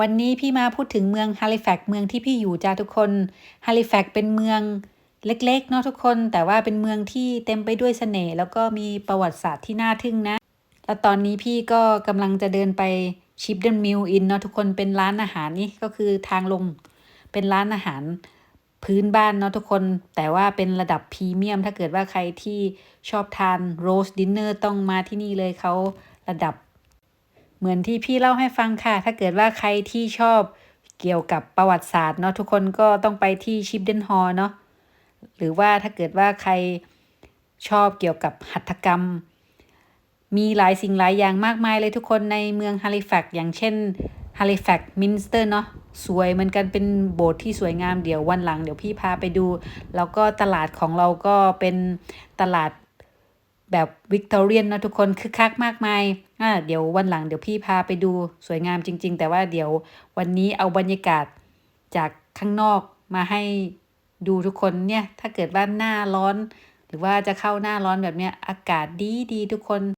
วันนี้พี่มาพูดถึงเมืองฮาลิแฟกซ์เมืองที่พี่อยู่จ้าทุกคนฮาลิแฟกซ์เป็นเมืองเล็กๆเนาะทุกคน แต่ว่าเป็นเมืองที่เต็มไปด้วยเสน่ห์แล้วก็มีประวัติศาสตร์ที่น่าทึ่งนะ แล้วตอนนี้พี่ก็กำลังจะเดินไปชิปเดนมิลอินเนาะทุกคนเป็นร้านอาหารนี่ก็คือทางลงเป็นร้านอาหารพื้นบ้านเนาะทุกคน แต่ว่าเป็นระดับพรีเมียม ถ้าเกิดว่าใครที่ชอบทานโรสดินเนอร์ต้องมาที่นี่เลยเขาระดับ เหมือนที่พี่เล่าให้ฟังค่ะ ถ้าเกิดว่าใครที่ชอบเกี่ยวกับประวัติศาสตร์เนาะทุกคนก็ต้องไปที่ชิปเดนฮอลเนาะหรือว่าถ้าเกิดว่าใครชอบเกี่ยวกับหัตถกรรม มีหลายสิ่งหลายอย่างมากมายเลยทุกคนในเมืองฮาลิแฟกซ์อย่างเช่นฮาลิแฟกซ์มินสเตอร์เนาะสวยเหมือนกันเป็นโบสถ์ที่สวยงามเดี๋ยววันหลังเดี๋ยวพี่พาไปดู แล้วก็ตลาดของเราก็เป็นตลาด แบบวิกตอเรียนนะทุกคนคึกคักมากมายอ่าเดี๋ยววันหลังเดี๋ยวพี่พาไปดูสวยงามจริง ๆ แต่ว่าเดี๋ยววันนี้เอาบรรยากาศจากข้างนอกมาให้ดูทุกคนเนี่ย ถ้าเกิดว่าหน้าร้อน หรือว่าจะเข้าหน้าร้อนแบบเนี้ยอากาศดีดีทุกคน